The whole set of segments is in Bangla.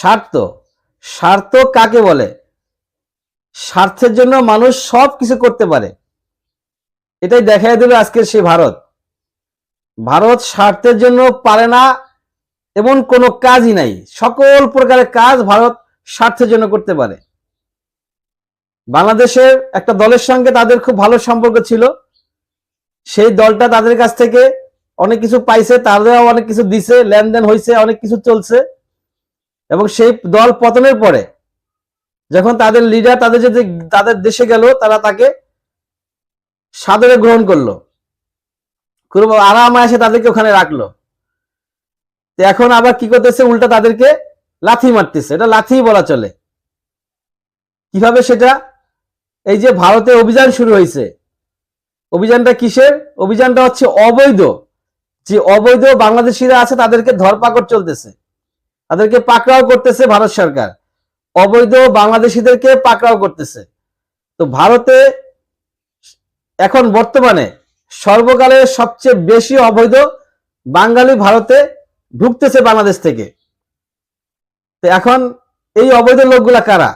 স্বার্থ। স্বার্থ কাকে বলে? স্বার্থের জন্য মানুষ সব কিছু করতে পারে। এটাই দেখাই দিল আজকের সেই ভারত। ভারত স্বার্থের জন্য পারে না, এমন কোনো কাজই নাই। সকল প্রকারের কাজ ভারত স্বার্থের জন্য করতে পারে। বাংলাদেশের একটা দলের সঙ্গে তাদের খুব ভালো সম্পর্ক ছিল। সেই দলটা তাদের কাছ থেকে অনেক কিছু পাইছে, তারাও অনেক কিছু দিছে, লেনদেন হয়েছে অনেক কিছু চলছে। এবং সেই দল পতনের পরে যখন তাদের লিডার তাদের যদি তাদের দেশে গেল, তারা তাকে সাদরে গ্রহণ করল। খুব আরাম এসে তাদেরকে ওখানে রাখল। এখন আবার কি করতেছে? উল্টা তাদেরকে লাথি মারতেছে। এটা লাথি বলা চলে। কীভাবে সেটা? এই যে ভারতে অভিযান শুরু হয়েছে। অভিযানটা কিসের? অভিযানটা হচ্ছে অবৈধ। যে অবৈধ বাংলাদেশিরা আছে তাদেরকে ধরপাকড় চলতেছে। তাদেরকে পাকড়াও করতেছে ভারত সরকার। অবৈধ বাংলাদেশিদেরকে পাকড়াও করতেছে। তো ভারতে এখন বর্তমানে সর্বকালের সবচেয়ে বেশি অবৈধ বাঙালি ভারতে ঢুকতেছে বাংলাদেশ থেকে। তো এখন এই অবৈধ লোকগুলা কারা?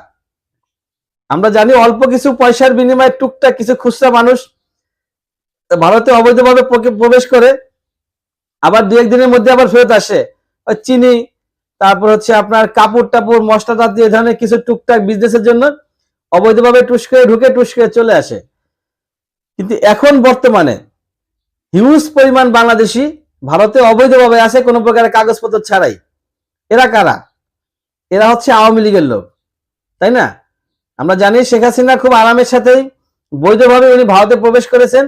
আমরা জানি অল্প কিছু পয়সার বিনিময়ে টুকটাক কিছু খুচরা মানুষ ভারতে অবৈধভাবে প্রবেশ করে, আবার দু একদিনের মধ্যে আবার ফেরত আসে। চিনি তারপর হচ্ছে আপনার কাপড় টাপড় মশলা জাতীয় এই ধরনের কিছু টুকটাক বিজনেসের জন্য অবৈধভাবে টুস করে ঢুকে টুস করে চলে আসে। কিন্তু এখন বর্তমানে হিউজ পরিমাণ বাংলাদেশি ভারতে অবৈধভাবে আছে, কোনো প্রকারের কাগজপত্র ছাড়াই। এরা কারা? এরা হচ্ছে আওয়ামী লীগের লোক, তাই না? আমরা জানি শেখ হাসিনা খুব আরামের সাথেই বৈধভাবে উনি ভারতে প্রবেশ করেছেন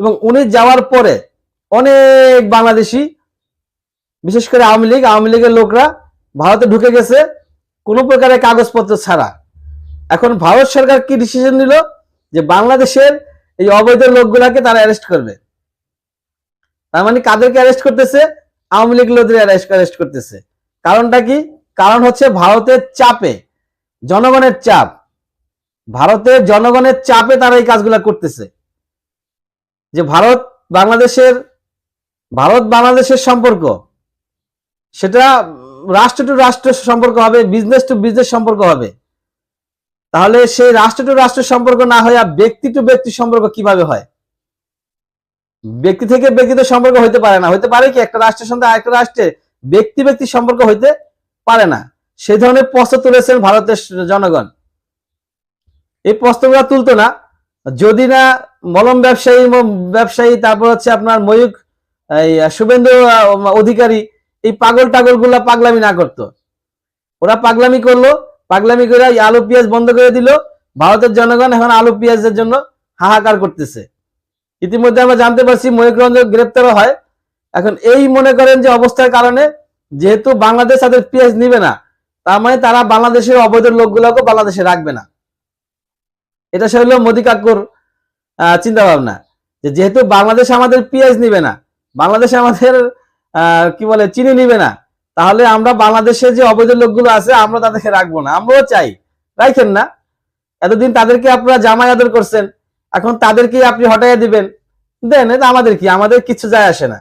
এবং উনি যাওয়ার পরে অনেক বাংলাদেশি বিশেষ করে আওয়ামী লীগ, আওয়ামী লীগের লোকরা ভারতে ঢুকে গেছে কোনো প্রকারের কাগজপত্র ছাড়া। এখন ভারত সরকার কি ডিসিশন নিল? যে বাংলাদেশের এই অবৈধ লোকগুলাকে তারা অ্যারেস্ট করবে। তার মানে কাদেরকে অ্যারেস্ট করতেছে? আওয়ামী লীগ লোকদের অ্যারেস্ট করতেছে। কারণটা কি? কারণ হচ্ছে ভারতের চাপে, জনগণের চাপ। ভারতের জনগণের চাপে তারা এই কাজগুলো করতেছে। যে ভারত বাংলাদেশের ভারত বাংলাদেশের সম্পর্ক সেটা রাষ্ট্র টু রাষ্ট্র সম্পর্ক হবে বিজনেস টু বিজনেস সম্পর্ক হবে। তাহলে সেই রাষ্ট্র টু রাষ্ট্র সম্পর্ক না হয়ে ব্যক্তি টু ব্যক্তি সম্পর্ক কীভাবে হয়? ব্যক্তি থেকে ব্যক্তি তো সম্পর্ক হইতে পারে না। হইতে পারে কি, একটা রাষ্ট্রের সঙ্গে আরেকটা রাষ্ট্রে ব্যক্তি ব্যক্তি সম্পর্ক হইতে পারে না। সেই ধরনের প্রশ্ন তুলেছেন ভারতের জনগণ। এই প্রশ্নগুলো তুলতো না। যদি না মলম ব্যবসায়ী ব্যবসায়ী, তারপর হচ্ছে আপনার ময়ূক শুভেন্দু অধিকারী এই পাগল টাগলগুলা পাগলামি না করতো। ওরা পাগলামি করল, পাগলামি করে আলু পেঁয়াজ বন্ধ করে দিল। ভারতের জনগণ এখন আলু পেঁয়াজের জন্য হাহাকার করতেছে। ইতিমধ্যে আমরা জানতে পারছি ময়ূক রঞ্জন গ্রেপ্তারও হয়। এখন এই মনে করেন যে অবস্থার কারণে যেহেতু বাংলাদেশ তাদের পেঁয়াজ নিবে না, তার মানে তারা বাংলাদেশের অবৈধ লোকগুলোকে বাংলাদেশে রাখবে না। এটা সে হলো মোদী কাকুর চিন্তা ভাবনা যেহেতু বাংলাদেশ আমাদের পেঁয়াজ নিবে না, বাংলাদেশ আমাদের কি বলে, চিনি নিবে না। তাহলে আমরা বাংলাদেশে যে অবৈধ লোকগুলো আছে, আমরা তাদেরকে রাখব না। আমরাও চাই। রাখেন না। এতদিন তাদেরকে আপনারা জামাই আদর করছেন। এখন তাদেরকে আপনি হটাইয়া দিবেন। দেন আমাদের কি? আমাদের কিছু যায় আসে না।